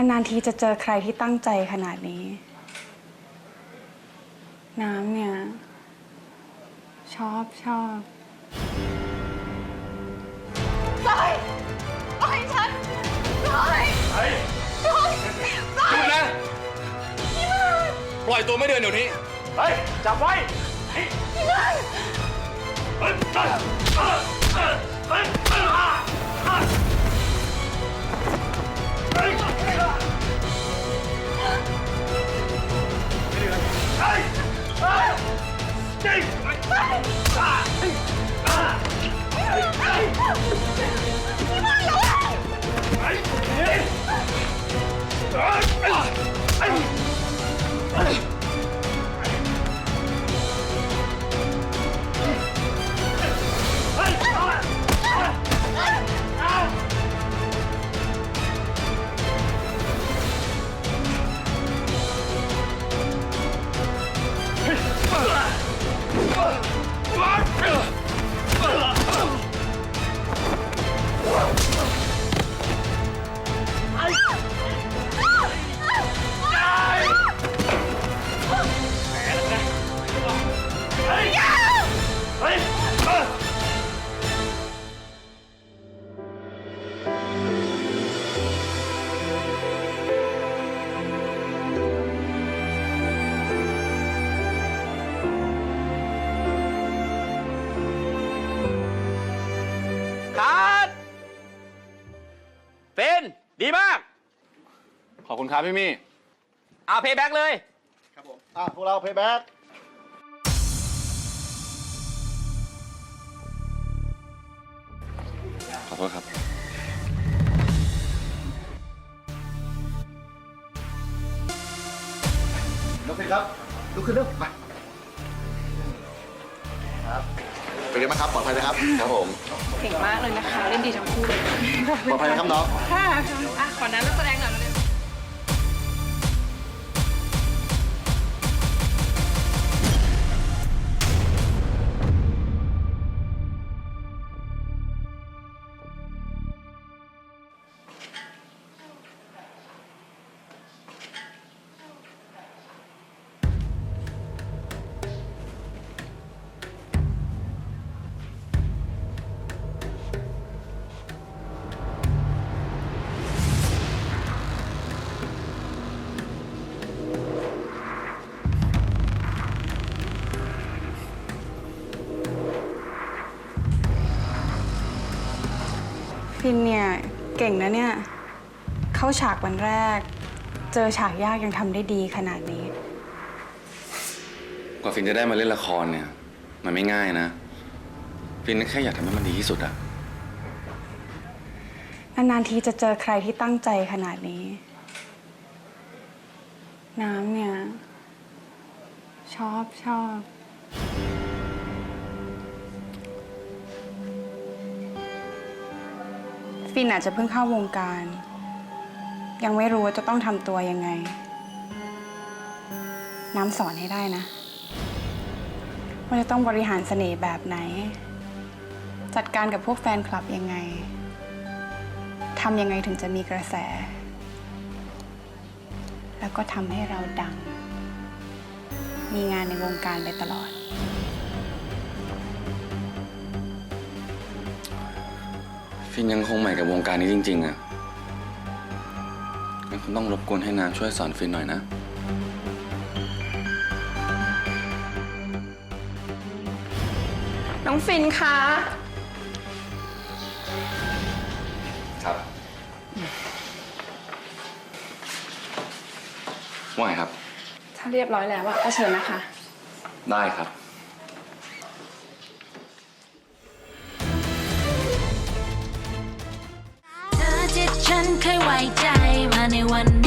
นานๆทีจะเจอใครที่ตั้งใจขนาดนี้ น้ำเนี่ย ชอบชอบปล่อยปล่อยฉันปล่อยปล่อยปล่อยหยุดนะปล่อยตัวไม่เดินเดี๋ยวนี้ เฮ้ย จับไว้พี่มันเฮ้ยเฮ้ยเฮ้ยเฮ้ยเฮ้ยเฮ้ย Ugh. เป็นดีมาก ขอบคุณครับพี่มี่ เอาเพย์แบ็กเลยอะ พวกเราเพย์แบ็กขอโทษครับน้องเพย์ครับ ลุกขึ้นเร็วมาครับ เป็นไงบ้างครับปลอดภัยนะครับครับผมเก่งมากเลยนะคะ เล่นดีทั้งคู่เลยปลอดภัยนะครับน้อง ค่ะอะขอน้ำนักแสดงหน่อย เร็วฟินเนี่ยเก่งนะเนี่ย เข้าฉากวันแรก เจอฉากยากยังทำได้ดีขนาดนี้ กว่าฟินจะได้มาเล่นละครเนี่ย มันไม่ง่ายนะ ฟินแค่อยากทำให้มันดีที่สุดอะนานๆทีจะเจอใครที่ตั้งใจขนาดนี้ น้ำเนี่ย ชอบชอบ ฟินอาจจะเพิ่งเข้าวงการ ยังไม่รู้ว่าจะต้องทำตัวยังไง น้ำสอนให้ได้นะว่าจะต้องบริหารเสน่ห์แบบไหน จัดการกับพวกแฟนคลับยังไงทำยังไงถึงจะมีกระแส แล้วก็ทำให้เราดัง มีงานในวงการไปตลอด ฟินยังคงใหม่กับวงการนี้จริง ๆอะงั้นคุณต้องรบกวนให้น้ำช่วยสอนฟินหน่อยนะ น้องฟินคะ ครับว่าไงครับ ถ้าเรียบร้อยแล้วอะก็เชิญนะคะ ได้ครับ ฉันเคยไว้ใจมาในวัน